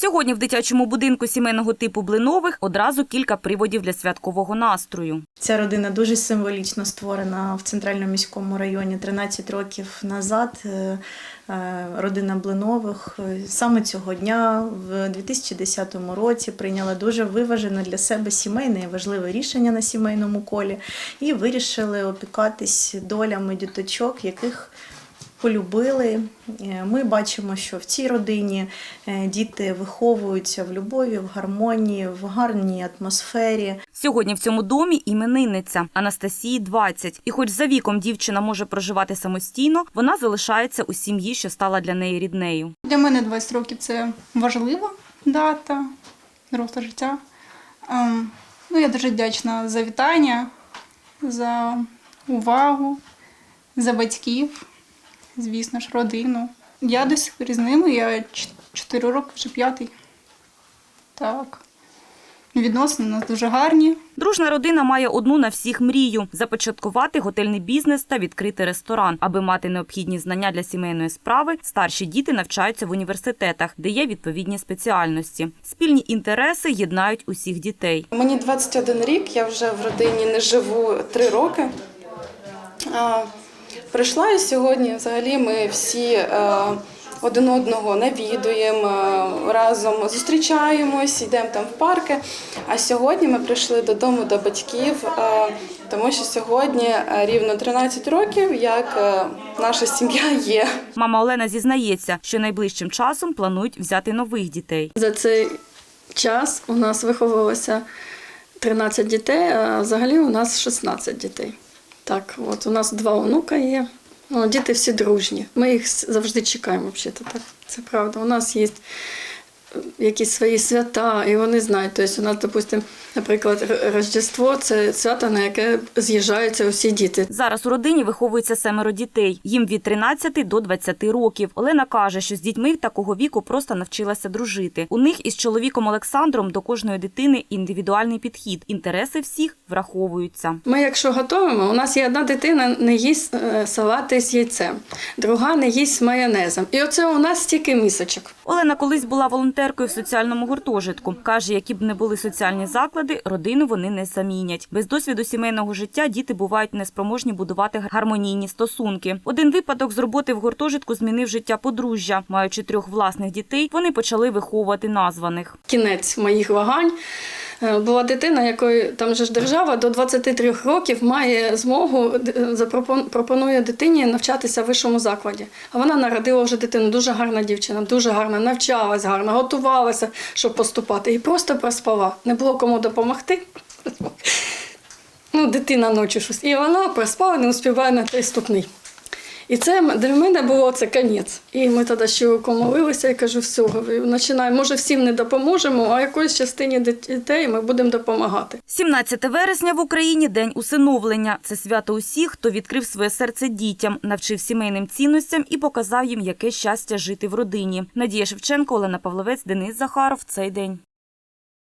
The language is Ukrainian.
Сьогодні в дитячому будинку сімейного типу Блинових одразу кілька приводів для святкового настрою. Ця родина дуже символічно створена в центральному міському районі 13 років назад. Е, е, Родина Блинових е, саме цього дня, в 2010 році, прийняла дуже виважене для себе сімейне і важливе рішення на сімейному колі і вирішили опікатись долями діточок, яких полюбили. Е, Ми бачимо, що в цій родині е, діти виховуються в любові, в гармонії, в гарній атмосфері. Сьогодні в цьому домі іменинниця Анастасії 20. І хоч за віком дівчина може проживати самостійно, вона залишається у сім'ї, що стала для неї ріднею. Для мене 20 років це важлива дата, доросле життя. Ем, Ну, я дуже вдячна за вітання, за увагу, за батьків, звісно ж, родину. Я до сих з ними, я 4 роки, вже п'ятий. Так. Відносини у нас дуже гарні. Дружна родина має одну на всіх мрію започаткувати готельний бізнес та відкрити ресторан. Аби мати необхідні знання для сімейної справи, старші діти навчаються в університетах, де є відповідні спеціальності. Спільні інтереси єднають усіх дітей. Мені 21 рік, я вже в родині не живу 3 роки. Прийшла і сьогодні взагалі ми всі е, один одного навідуємо, е, разом зустрічаємось, йдемо там в парки. А сьогодні ми прийшли додому до батьків, е, тому що сьогодні рівно 13 років, як наша сім'я є. Мама Олена зізнається, що найближчим часом планують взяти нових дітей. За цей час у нас виховувалося 13 дітей, а взагалі у нас 16 дітей. Так, от у нас два онука є. Ну, діти всі дружні. Ми їх завжди чекаємо, взагалі. Так, це правда. У нас є якісь свої свята, і вони знають. Тобто у нас, допустимо, наприклад, Рождество це свято, на яке з'їжджаються усі діти. Зараз у родині виховується семеро дітей. Їм від 13 до 20 років. Олена каже, що з дітьми такого віку просто навчилася дружити. У них із чоловіком Олександром до кожної дитини індивідуальний підхід. Інтереси всіх враховуються. Ми, якщо готуємо, у нас є одна дитина не їсть е, салати з яйцем, друга не їсть з майонезом. І оце у нас стільки місочок. Олена колись була волонтеркою в соціальному гуртожитку. Каже, які б не були соціальні заклади, родину вони не замінять. Без досвіду сімейного життя діти бувають неспроможні будувати гармонійні стосунки. Один випадок з роботи в гуртожитку змінив життя подружжя. Маючи трьох власних дітей, вони почали виховувати названих. Кінець моїх вагань. Е, Була дитина, якої там же ж держава до 23 років має змогу е, пропонує дитині навчатися в вищому закладі. А вона народила вже дитину. Дуже гарна дівчина, дуже гарна, навчалась гарно, готувалася, щоб поступати. І просто проспала. Не було кому допомогти. Ну, дитина ночі щось. І вона проспала, не успіває на той ступний. І це для мене було це конець. І ми тоді щироко молилися і кажу, все, говорю, починаємо. Може, всім не допоможемо, а якоїсь частині дітей ми будемо допомагати. 17 вересня в Україні день усиновлення. Це свято усіх, хто відкрив своє серце дітям, навчив сімейним цінностям і показав їм, яке щастя жити в родині. Надія Шевченко, Олена Павловець, Денис Захаров. Цей день.